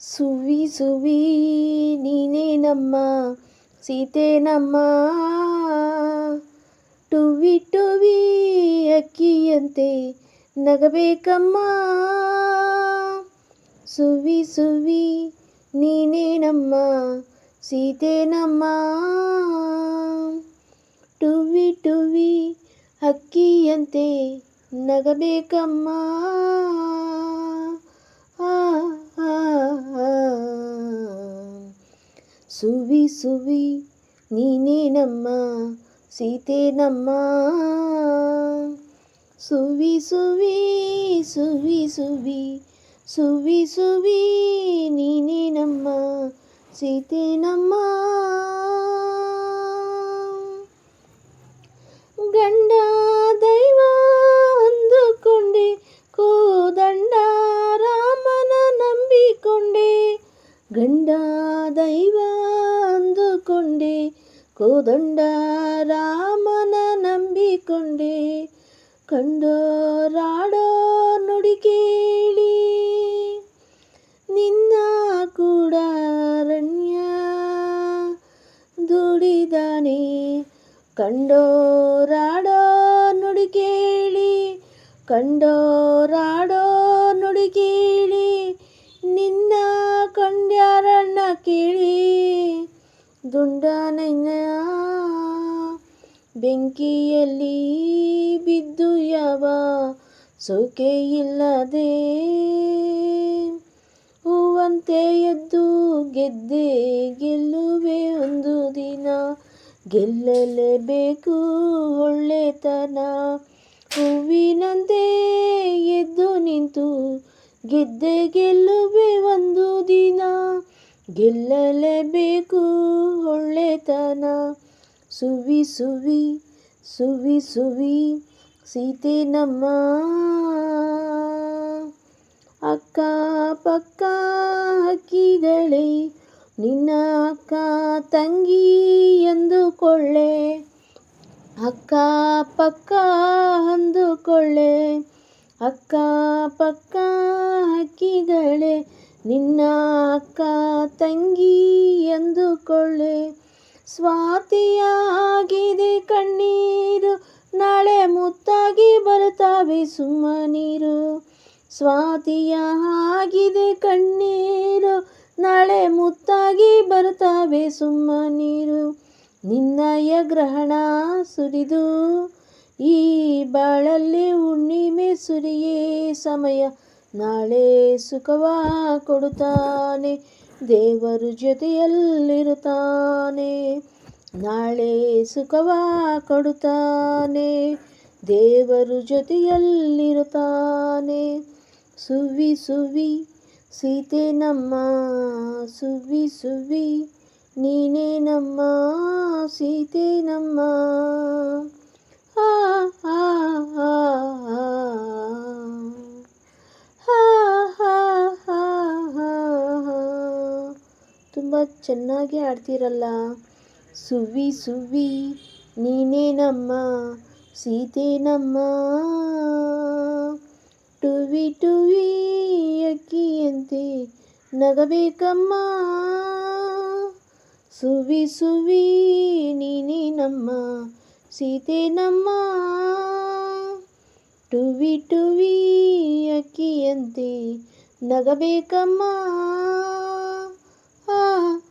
ಸುವಿ ಸುವಿ ನೀನೇ ನಮ್ಮ ಸೀತೆ ನಮ್ಮ ಟುವಿ ಟುವಿ ಅಕ್ಕಿಯಂತೆ ನಗಬೇಕಮ್ಮ ಸುವಿ ಸುವಿ ನೀನೇ ನಮ್ಮ ಸೀತೆ ನಮ್ಮ ಟುವಿ ಟುವಿ ಹಕ್ಕಿಯಂತೆ ನಗಬೇಕಮ್ಮ ಸುವಿ ಸುವಿ ನೀನೇ ನಮ್ಮ ಸೀತೆ ನಮ್ಮ ಸುವಿ ಸುವಿ ಸುವಿ ಸುವಿ ಸುವಿ ಸುವಿ ನೀನೇ ನಮ್ಮ ಸೀತೆ ನಮ್ಮ ಗಂಡ ದೈವ ಅಂದುಕೊಂಡೆ ಕೋದಂಡ ರಾಮನ ನಂಬಿಕೊಂಡೆ ಗಂಡ ದೈವ ಅಂದುಕೊಂಡೆ ಕೋದಂಡ ರಾಮನ ನಂಬಿಕೊಂಡೆ, ಕಂಡೋರಾಡೋ ನುಡಿ ಕೇಳಿ. ನಿನ್ನ ಕೂಡ ಅರಣ್ಯ ದುಡಿದಾನೆ, ಕಂಡೋರಾಡೋ ನುಡಿ ಕೇಳಿ, ಕಂಡೋರಾಡೋ ನುಡಿ ಕೇಳಿ. ನಿನ್ನ ಕಂಡ್ಯಾರಣ್ಣ ಕೇಳಿ ದುಂಡನಯ್ಯ ಬೆಂಕಿಯಲ್ಲಿ ಬಿದ್ದು ಯಾವ ಸೋಕೆ ಇಲ್ಲದೆ ಹೂವಂತೆ ಎದ್ದು ಗೆದ್ದೆ ಗೆಲ್ಲುವೆ ಒಂದು ದಿನ. ಗೆಲ್ಲಲೇಬೇಕು ಒಳ್ಳೆತನ. ಹೂವಿನಂತೆ ಎದ್ದು ನಿಂತು ಗೆದ್ದೆ ಗೆಲ್ಲುವೆ ಒಂದು ದಿನ. ಗೆಲ್ಲಲೇಬೇಕು ಒಳ್ಳೆತನ. ಸುವಿ ಸುವಿ ಸುವಿ ಸುವಿ, ಸೀತೆ ನಮ್ಮ. ಅಕ್ಕ, ಪಕ್ಕ ಹಕ್ಕಿದಳೆ ನಿನ್ನ ಅಕ್ಕ, ತಂಗಿ ಎಂದುಕೊಳ್ಳೆ ಅಕ್ಕ, ಪಕ್ಕ, ಅಂದುಕೊಳ್ಳೆ. ಅಕ್ಕ, ಪಕ್ಕ ಹಕ್ಕಿಗಳೇ ನಿನ್ನ ಅಕ್ಕ ತಂಗಿ ಎಂದುಕೊಳ್ಳೆ. ಸ್ವಾತಿಯಾಗಿದೆ ಕಣ್ಣೀರು, ನಾಳೆ ಮುತ್ತಾಗಿ ಬರುತ್ತಾವೆ ಸುಮ್ಮನೀರು. ಸ್ವಾತಿಯ ಆಗಿದೆ ಕಣ್ಣೀರು, ನಾಳೆ ಮುತ್ತಾಗಿ ಬರುತ್ತಾವೆ ಸುಮ್ಮನೀರು. ನಿನ್ನಯ ಗ್ರಹಣ ಸುರಿದು, ಈ ಬಾಳಲ್ಲಿ ಹುಣ್ಣಿಮೆ ಸುರಿಯೇ ಸಮಯ. ನಾಳೆ ಸುಖವ ಕೊಡುತ್ತಾನೆ, ದೇವರು ಜೊತೆಯಲ್ಲಿರುತ್ತಾನೆ. ನಾಳೆ ಸುಖವ ಕೊಡುತ್ತಾನೆ, ದೇವರು ಜೊತೆಯಲ್ಲಿರುತ್ತಾನೆ. ಸುವಿ ಸುವಿ ಸೀತೆ ನಮ್ಮ ಸುವಿ ಸುವಿ ನೀನೇ ನಮ್ಮ, ಸೀತೆ ನಮ್ಮ. ತುಂಬ ಚೆನ್ನಾಗಿ ಹಾಡ್ತೀರಲ್ಲ ಸುವಿ ಸುವಿ ನೀನೇ ನಮ್ಮ, ಸೀತೆ ನಮ್ಮ. ಟುವಿ ಟುವಿ, ಅಕ್ಕಿಯಂತೆ ನಗಬೇಕಮ್ಮ. ಸುವಿ ಸುವಿ ನೀನೇ ನಮ್ಮ, ಸೀತೆ ನಮ್ಮ. ಟುವಿ ಟುವಿ, ಅಕ್ಕಿಯಂತೆ ನಗಬೇಕಮ್ಮ. Oh.